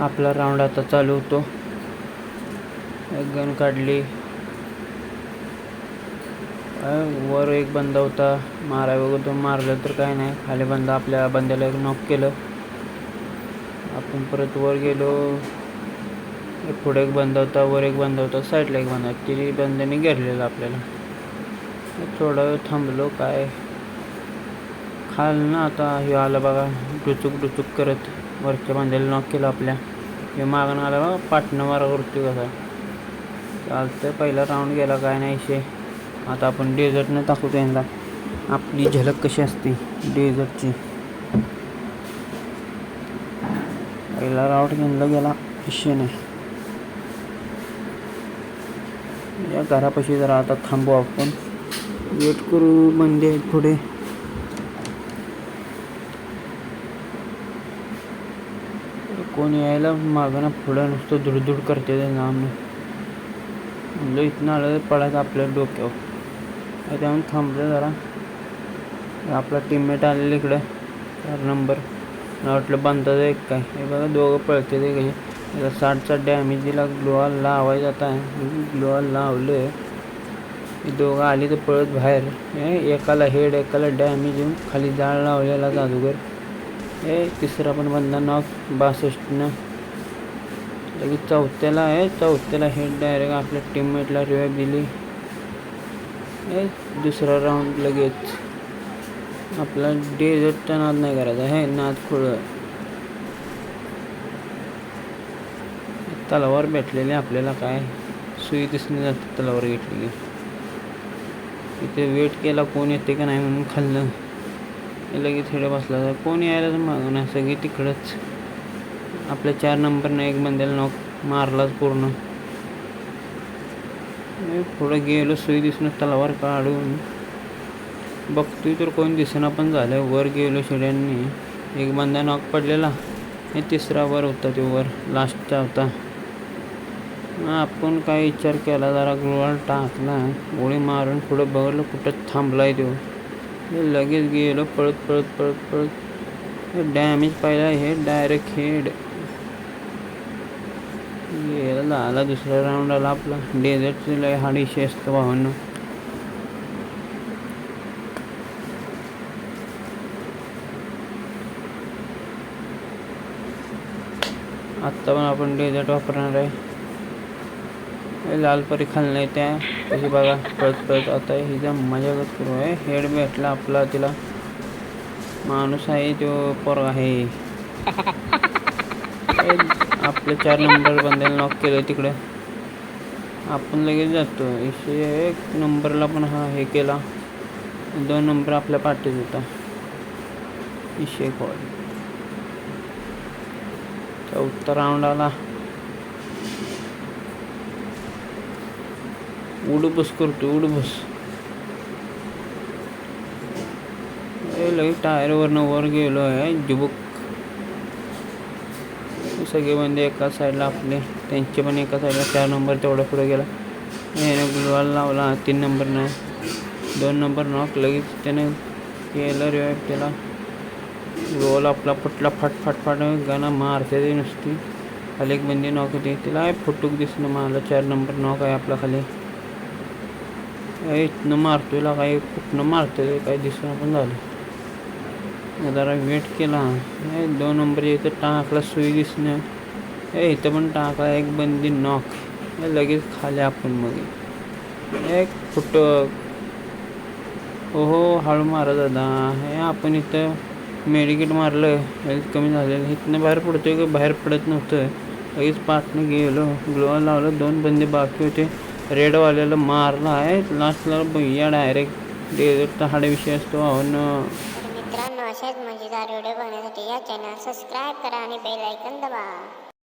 आपला राऊंड आता चालू होतो. एक गन काढली. वर एक बंदा होता. माराय वगैरे तो मारलं तर काय नाही. खाली बंदा आपल्या बंद्याला एक नॉक केलं. आपण परत वर गेलो. एक पुढे एक बंदा होता वर एक बंदा होता साईडला एक बंदा. तिन्ही बंद्याने घेरलेलं आपल्याला. थोडा वेळ थांबलो काय? खाल ना आता हे आलं बघा. डुचूक डुचूक करत. वरच्या बांधायला नॉक केलं आपल्या. हे मागणं आलं पाटणं मारा वरती कसा. चालतं पहिला राऊंड गेला काय नाही शे आता आपण डेझर्टनं टाकू त्यांना आपली झलक कशी असते डेझर्टची पहिला राऊंड घेणला गेला विषय नाही. या घरापाशी जरा आता थांबू आपण. वेट करू बंदे थोडे कोण यायला मागं ना पुढं नुसतं धुडधुड करते ते नाम. म्हणलं इथनं आलं तर पडायचं आपल्या डोक्यावर. त्यामुळे थांबलं जरा. आपला टीममेट आलेला इकडं. चार नंबर मला वाटलं बांधतात एक काय. हे बघा दोघं पळते ते काही त्याला साठचा डॅमेज दिला. ग्लोअर लावायचा आता. ग्लोअर लावलं. हे दोघं आली तर पळत बाहेर. हे एकाला हेड एकाला डॅमेज येऊन खाली जाळ लावलेला जादूगर. हे तिसरा पण बंदा नॉक बासष्टनं. लगेच चौथ्याला आहे. चौथ्याला हेड डायरेक्ट आपल्या टीममेटला रिवाय दिली. हे दुसरा राऊंड लगेच. आपला डेझर्टचा नाद नाही करायचा. हे नाद खोळ. तलावार भेटलेले आपल्याला काय? सुई दिसणे जाते तलावावर घेतली तिथे इथे वेट केला कोण येते का नाही म्हणून खाल्लं. लगेच हिडं बसला. तर कोण यायला तर मागं नाही सगळी तिकडंच. आपल्या चार नंबरनं एक बंद्याला नॉक मारलाच पूर्ण. पुढं गेलो सुई दिसून तलावार काढून. बघतोय तर कोण दिसेना पण झालं वर गेलो शिड्यांनी. एक बंदा नॉक पडलेला. हे तिसरा वर होता तो वर लास्टचा होता. आपण काय विचार केला? जरा ग्लोअर टाकला. गोळी मारून पुढं बघलं कुठं थांबलाय तो. हे लगेच गेलो पळत पळत पळत पळत. डॅमेज पाहिला हे डायरेक्ट हेड गेला आला दुसरा राऊंड आला आपला. डेझर्ट लय हाडीशी असतं भावांना. आत्ता पण आपण डेझर्ट वापरणार आहे. लाल परी खाल्ले त्या. तशी बघा पळत पळत आता हिचा मजाकच करू आहे. हेड भेटला आपला तिला. माणूस आहे तो पोर आहे. हे चार नंबर बंद्याला नॉक केलं तिकडे. आपण लगेच जातो. एकशे एक नंबरला पण हा हे केला. दोन नंबर आपल्या पाठीत होता. एकशे एक चौथा राऊंड आला. उडबस करतो उडबस लगेच टायरवरनं वर गेलो आहे जुबुक. सगळे बंदे एका साईडला आपले त्यांचे पण एका साईडला चार नंबर तेवढा पुढे गेला. याने गुलवाल लावला तीन नंबरनं दोन नंबर नॉक लगेच त्यानं केलं रे त्याला. रोल आपला फुटला फाट फाट गाणं मारते ते नुसती. खाली एक बंदी नॉक होती तिला फुटूक दिसणं मला चार नंबर नॉक आहे आपला खाली इथनं मारतोय ला काही कुठनं मारतोय काही दिसणं पण झालं. जरा वेट केला. हे दोन नंबर इथं टाकला सुई दिसणं. हे इथं पण टाकला एक बंदी नॉक हे लगेच खाली आपण मग. एक फुटक. ओहो हळू मारा दादा. हे आपण इथं मेडिकेट मारलं. हेल्थ कमी झालेलं. इथनं बाहेर पडतोय का? बाहेर पडत नव्हतं. लगेच पाठनं गेलो. ग्लोवा लावलं. दोन बंदे बाकी होते. रेडवाल्याला मारला आहे. लास्टला भैया डायरेक्ट डेझर्टचा हाड विषय असतो. आव्हानं मित्रांनो अशाच मजेदार व्हिडिओ बघण्यासाठी या चॅनल सबस्क्राईब करा आणि बेल ऐकन दबा.